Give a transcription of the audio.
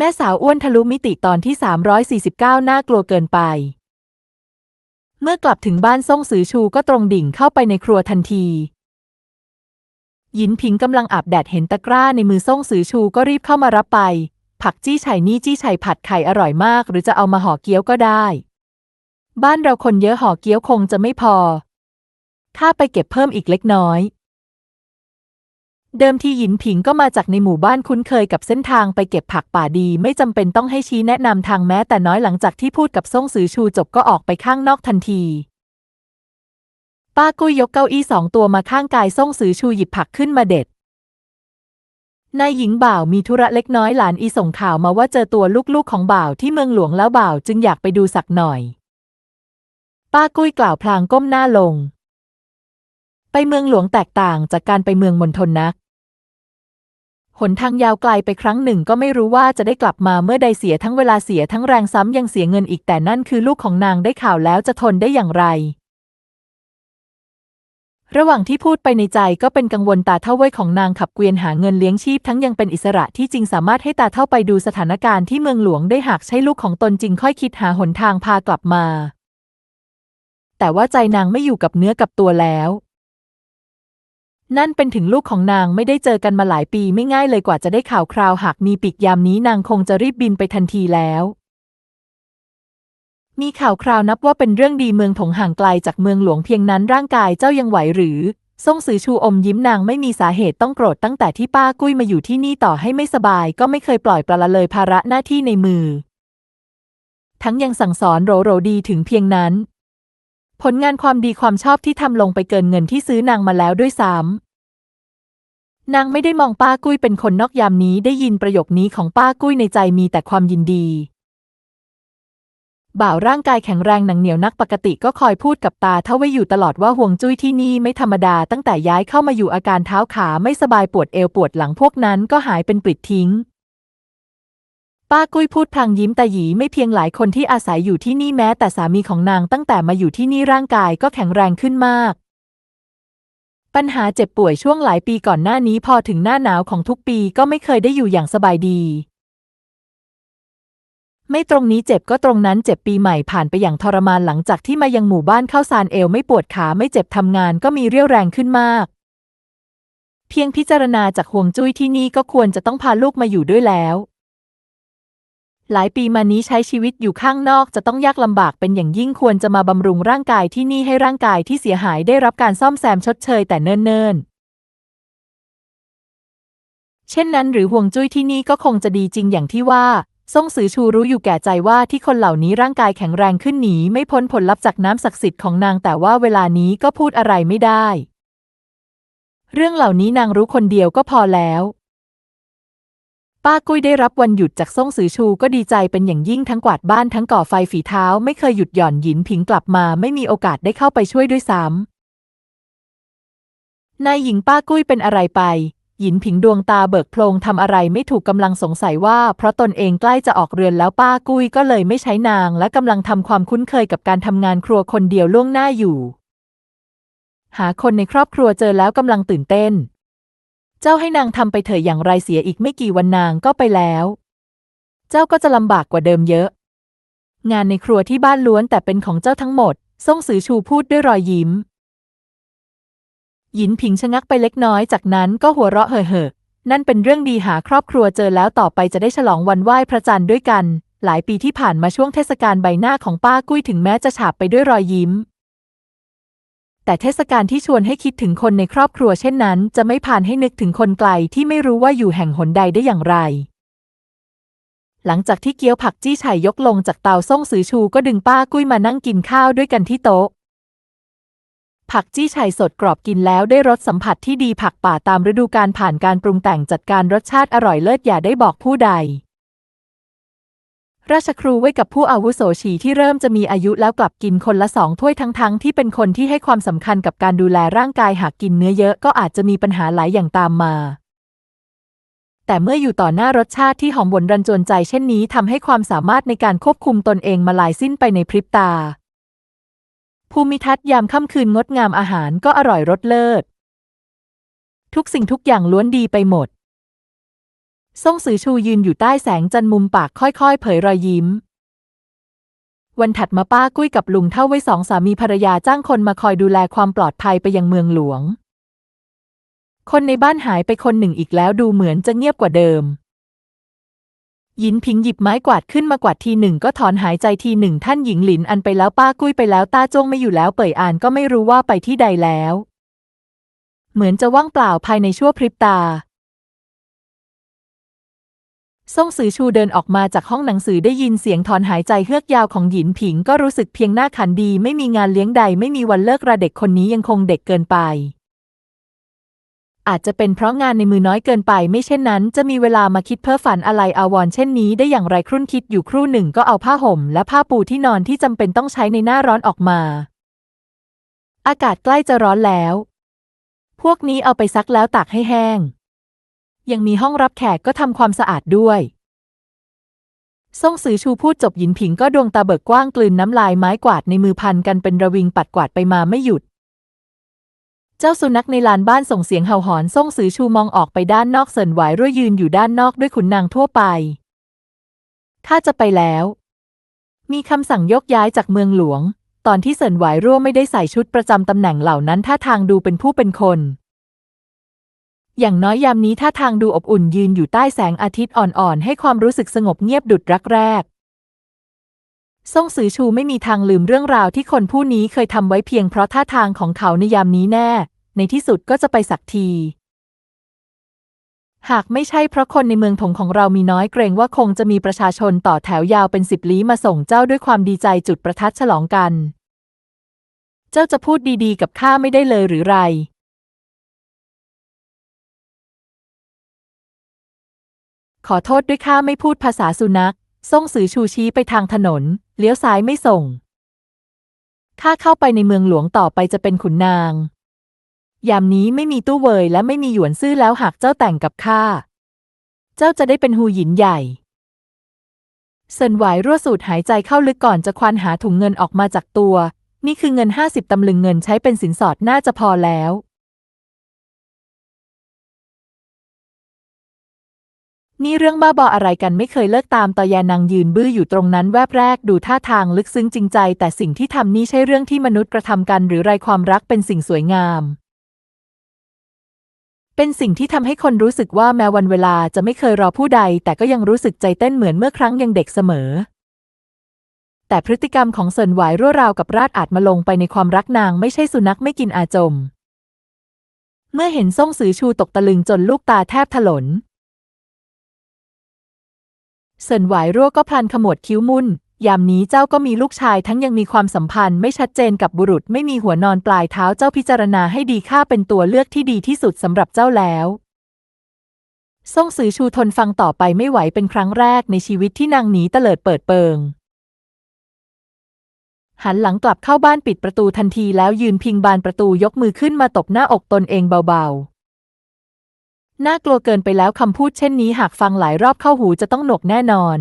แม่สาวอ้วนทะลุมิติตอนที่ 349 น่ากลัวเกินไป เมื่อกลับถึงบ้านซ่งซือชูก็ตรงดิ่งเข้าไปในครัวทันที หยินผิงกำลังอาบแดดเห็นตะกร้าในมือซ่งซือชูก็รีบเข้ามารับไป ผักจี้ไฉนี่จี้ไฉผัดไข่อร่อยมาก หรือจะเอามาห่อเกี๊ยวก็ได้ บ้านเราคนเยอะห่อเกี๊ยวคงจะไม่พอข้าไปเก็บเพิ่มอีกเล็กน้อย เดิมทีหยินผิงก็มาจากในหมู่บ้านคุ้นเคยกับเส้นทางไปเก็บผักป่าดี ไม่จำเป็นต้องให้ชี้แนะนำทางแม้แต่น้อยหลังจากที่พูดกับซ่งซือชูจบก็ออกไปข้างนอกทันที ป้ากุ้ยยกเก้าอี้สองตัวมาข้างกายซ่งซือชูหยิบผักขึ้นมาเด็ดนายหญิงบ่าวมีธุระเล็กน้อยหลานอีส่งข่าวมาว่าเจอตัวลูกๆของบ่าวที่เมืองหลวงแล้วบ่าวจึงอยากไปดูสักหน่อย ป้ากุ้ยกล่าวพลางก้มหน้าลง ไปเมืองหลวงแตกต่างจากการไปเมืองมณฑลนัก หนทางยาวไกลไปครั้งหนึ่งก็ไม่รู้ว่าจะได้กลับมาเมื่อใดเสียทั้งเวลาเสียทั้งแรงซ้ำยังเสียเงินอีกแต่นั่นคือลูกของนางได้ข่าวแล้วจะทนได้อย่างไร ระหว่างที่พูดไปในใจก็เป็นกังวลตาเท่าเว้ยของนางขับเกวียนหาเงินเลี้ยงชีพทั้งยังเป็นอิสระที่จริงสามารถให้ตาเท่าไปดูสถานการณ์ที่เมืองหลวงได้หากใช่ลูกของตนจริงค่อยคิดหาหนทางพากลับมา แต่ว่าใจนางไม่อยู่กับเนื้อกับตัวแล้ว นั่นเป็นถึงลูกของนางไม่ได้เจอกันมาหลายปีไม่ง่ายเลยกว่าจะได้ข่าวคราวหากมีปีกยามนี้นางคงจะรีบบินไปทันทีแล้ว มีข่าวคราวนับว่าเป็นเรื่องดีเมืองถงห่างไกลจากเมืองหลวงเพียงนั้นร่างกายเจ้ายังไหวหรือซ่งซือชูอมยิ้มนางไม่มีสาเหตุต้องโกรธตั้งแต่ที่ป้ากุ้ยมาอยู่ที่นี่ต่อให้ไม่สบาย ก็ไม่เคยปล่อยปละละเลยภาระหน้าที่ในมือ ทั้งยังสั่งสอนโรโรดีถึงเพียงนั้น ผลงานความดีความชอบที่ทำลงไปเกินเงินที่ซื้อนางมาแล้วด้วยซ้ำนางไม่ได้มองป้ากุ้ยเป็นคนนอกยามนี้ได้ยินประโยคนี้ของป้ากุ้ยในใจมีแต่ความยินดี บ่าวร่างกายแข็งแรงหนังเหนียวนักปกติก็คอยพูดกับตาเท่าไว้อยู่ตลอดว่าห่วงจุ้ยที่นี่ไม่ธรรมดาตั้งแต่ย้ายเข้ามาอยู่อาการเท้าขาไม่สบายปวดเอวปวดหลังพวกนั้นก็หายเป็นปลิดทิ้ง ป้ากุ้ยพูดพลางยิ้มแต่หยีไม่เพียงหลายคนที่อาศัยอยู่ที่นี่แม้แต่สามีของนางตั้งแต่มาอยู่ที่นี่ร่างกายก็แข็งแรงขึ้นมาก ปัญหาเจ็บป่วยช่วงหลายปีก่อนหน้านี้พอถึงหน้าหนาวของทุกปีก็ไม่เคยได้อยู่อย่างสบายดี ไม่ตรงนี้เจ็บก็ตรงนั้นเจ็บปีใหม่ผ่านไปอย่างทรมานหลังจากที่มายังหมู่บ้านเข้าซานเอวไม่ปวดขาไม่เจ็บทำงานก็มีเรี่ยวแรงขึ้นมาก เพียงพิจารณาจากห่วงจุ้ยที่นี่ก็ควรจะต้องพาลูกมาอยู่ด้วยแล้ว หลายปีมานี้ใช้ชีวิตอยู่ข้างนอกจะต้องยากลำบากเป็นอย่างยิ่งควรจะมาบำรุงร่างกายที่นี่ให้ร่างกายที่เสียหายได้รับการซ่อมแซมชดเชยแต่เนิ่นๆ เช่นนั้นหรือห่วงจุ้ยที่นี่ก็คงจะดีจริงอย่างที่ว่าซ่งซือชูรู้อยู่แก่ใจว่าที่คนเหล่านี้ร่างกายแข็งแรงขึ้นหนีไม่พ้นผลลัพธ์จากน้ำศักดิ์สิทธิ์ของนางแต่ว่าเวลานี้ก็พูดอะไรไม่ได้ เรื่องเหล่านี้นางรู้คนเดียวก็พอแล้ว ป้ากุ้ยได้รับวันหยุดจากซ่งซือชูก็ดีใจเป็นอย่างยิ่งทั้งกวาดบ้านทั้งก่อไฟฝีเท้าไม่เคยหยุดหย่อนหยินผิงกลับมาไม่มีโอกาสได้เข้าไปช่วยด้วยซ้ำนายหญิงป้ากุ้ยเป็นอะไรไป หยินผิงดวงตาเบิกโพลงทำอะไรไม่ถูกกำลังสงสัยว่า เพราะตนเองใกล้จะออกเรือนแล้วป้ากุ้ยก็เลยไม่ใช้นางและกำลังทำความคุ้นเคยกับการทำงานครัวคนเดียวล่วงหน้าอยู่ หาคนในครอบครัวเจอแล้วกำลังตื่นเต้น เจ้าให้นางทำไปเถอะอย่างไรเสียอีกไม่กี่วันนางก็ไปแล้ว เจ้าก็จะลำบากกว่าเดิมเยอะ งานในครัวที่บ้านล้วนแต่เป็นของเจ้าทั้งหมด ซ่งซือชูพูดด้วยรอยยิ้ม หยินผิงชะงักไปเล็กน้อยจากนั้นก็หัวเราะเห่อเห่อนั่นเป็นเรื่องดีหาครอบครัวเจอแล้วต่อไปจะได้ฉลองวันไหว้พระจันทร์ด้วยกัน หลายปีที่ผ่านมาช่วงเทศกาลใบหน้าของป้ากุ้ยถึงแม้จะฉาบไปด้วยรอยยิ้ม แต่เทศกาลที่ชวนให้คิดถึงคนในครอบครัวเช่นนั้น จะไม่ผ่านให้นึกถึงคนไกลที่ไม่รู้ว่าอยู่แห่งหนใดได้อย่างไร หลังจากที่เกี๊ยวผักจี้ไฉยกลงจากเตาซ่งซือชูก็ดึงป้ากุ้ยมานั่งกินข้าวด้วยกันที่โต๊ะ ผักจี้ไฉสดกรอบกินแล้วได้รสสัมผัสที่ดีผักป่าตามฤดูกาลผ่านการปรุงแต่งจัดการรสชาติอร่อยเลิศอย่าได้บอกผู้ใด ราชครูไว้กับผู้อาวุโสฉีที่เริ่มจะมีอายุแล้วกลับกินคนละสองถ้วยทั้งๆที่เป็นคนที่ให้ความสำคัญกับการดูแลร่างกายหากกินเนื้อเยอะก็อาจจะมีปัญหาหลายอย่างตามมา แต่เมื่ออยู่ต่อหน้ารสชาติที่หอมหวนรันจวนใจเช่นนี้ทำให้ความสามารถในการควบคุมตนเองมาลายสิ้นไปในพริบตา ภูมิทัศน์ยามค่ำคืนงดงามอาหารก็อร่อยรสเลิศ ทุกสิ่งทุกอย่างล้วนดีไปหมด ซ่งซือชูยืนอยู่ใต้แสงจันมุมปากค่อยๆ เผยรอยยิ้ม วันถัดมาป้ากุ้ยกับลุงเท่าไว้สองสามีภรรยาจ้างคนมาคอยดูแลความปลอดภัยไปยังเมืองหลวง คนในบ้านหายไปคนหนึ่งอีกแล้วดูเหมือนจะเงียบกว่าเดิม ยินพิงหยิบไม้กวาดขึ้นมากวาดทีหนึ่งก็ถอนหายใจทีหนึ่งท่านหญิงหลินอันไปแล้วป้ากุ้ยไปแล้วตาจ้งไม่อยู่แล้วเป่ยอ่านก็ไม่รู้ว่าไปที่ใดแล้ว เหมือนจะว่างเปล่าภายในชั่วพริบตา ซ่งซือชูเดินออกมาจากห้องหนังสือได้ยินเสียงถอนหายใจเฮือกยาวของหยินผิงก็รู้สึกเพียงหน้าขันดี ไม่มีงานเลี้ยงใดไม่มีวันเลิกราเด็กคนนี้ยังคงเด็กเกินไป อาจจะเป็นเพราะงานในมือน้อยเกินไป ไม่เช่นนั้น จะมีเวลามาคิดเพ้อฝันอะไรอาวรเช่นนี้ได้อย่างไรครุ่นคิดอยู่ครู่หนึ่งก็เอาผ้าห่ม และผ้าปูที่นอนที่จำเป็นต้องใช้ในหน้าร้อนออกมา อากาศใกล้จะร้อนแล้ว พวกนี้เอาไปซักแล้วตากให้แห้ง ยังมีห้องรับแขกก็ทำความสะอาดด้วยซ่งซือชูพูดจบหยินผิงก็ดวงตาเบิกกว้างกลืนน้ำลายไม้กวาดในมือพันกันเป็นระวิงปัดกวาดไปมาไม่หยุด เจ้าสุนัขในลานบ้านส่งเสียงเห่าหอนซ่งซือชูมองออกไปด้านนอกเสินไหวรั่วยืนอยู่ด้านนอกด้วยขุนนางทั่วไปข้าจะไปแล้ว มีคำสั่งยกย้ายจากเมืองหลวง ตอนที่เสินไหวรั่วไม่ได้ใส่ชุดประจำตำแหน่งเหล่านั้นท่าทางดูเป็นผู้เป็นคน อย่างน้อยยามนี้ท่าทางดูอบอุ่นยืนอยู่ใต้แสงอาทิตย์อ่อนๆ ให้ความรู้สึกสงบเงียบดุดรักแรก ซ่งซือชูไม่มีทางลืมเรื่องราวที่คนผู้นี้เคยทำไว้เพียงเพราะท่าทางของเขาในยามนี้แน่ ในที่สุดก็จะไปสักที หากไม่ใช่เพราะคนในเมืองถงของเรามีน้อยเกรงว่าคงจะมีประชาชนต่อแถวยาวเป็นสิบลี้มาส่งเจ้าด้วยความดีใจจุดประทัดฉลองกัน เจ้าจะพูดดีๆ กับข้าไม่ได้เลยหรือไร ขอโทษด้วยข้าไม่พูดภาษาสุนัขซ่งสือชูชี้ไปทางถนน เลี้ยวซ้ายไม่ส่ง ข้าเข้าไปในเมืองหลวงต่อไปจะเป็นขุนนาง ยามนี้ไม่มีตู้เวยและไม่มีหยวนซื่อแล้วหากเจ้าแต่งกับข้า เจ้าจะได้เป็นฮูหยินใหญ่เซินหวายรั่วสูดหายใจเข้าลึกก่อนจะควานหาถุงเงินออกมาจากตัว นี่คือเงินห้าสิบตำลึงเงินใช้เป็นสินสอดน่าจะพอแล้ว นี่เรื่องบ้าบออะไรกันไม่เคยเลิกตามตอยานางยืนบื้ออยู่ตรงนั้นแวบแรกดูท่าทางลึกซึ้งจริงใจ แต่สิ่งที่ทำนี่ใช่เรื่องที่มนุษย์กระทำกันหรือไรความรักเป็นสิ่งสวยงาม เป็นสิ่งที่ทำให้คนรู้สึกว่าแม้วันเวลาจะไม่เคยรอผู้ใด แต่ก็ยังรู้สึกใจเต้นเหมือนเมื่อครั้งยังเด็กเสมอ แต่พฤติกรรมของเซินหวายรั่วราวกับราดอาจมาลงไปในความรักนางไม่ใช่สุนัขไม่กินอาจม เมื่อเห็นซ่งสือชูตกตะลึงจนลูกตาแทบถลน เซินหวายรั่วก็พลันขมวดคิ้วมุ่น ยามนี้เจ้าก็มีลูกชายทั้งยังมีความสัมพันธ์ไม่ชัดเจนกับบุรุษไม่มีหัวนอนปลายเท้าเจ้าพิจารณาให้ดีข้าเป็นตัวเลือกที่ดีที่สุดสำหรับเจ้าแล้วซ่งซือชูทนฟังต่อไปไม่ไหวเป็นครั้งแรกในชีวิตที่นางหนีเตลิดเปิดเปิง หันหลังกลับเข้าบ้านปิดประตูทันทีแล้วยืนพิงบานประตูยกมือขึ้นมาตบหน้าอกตนเองเบาๆ น่ากลัวเกินไปแล้วคำพูดเช่นนี้หากฟังหลายรอบเข้าหูจะต้องหนกแน่นอน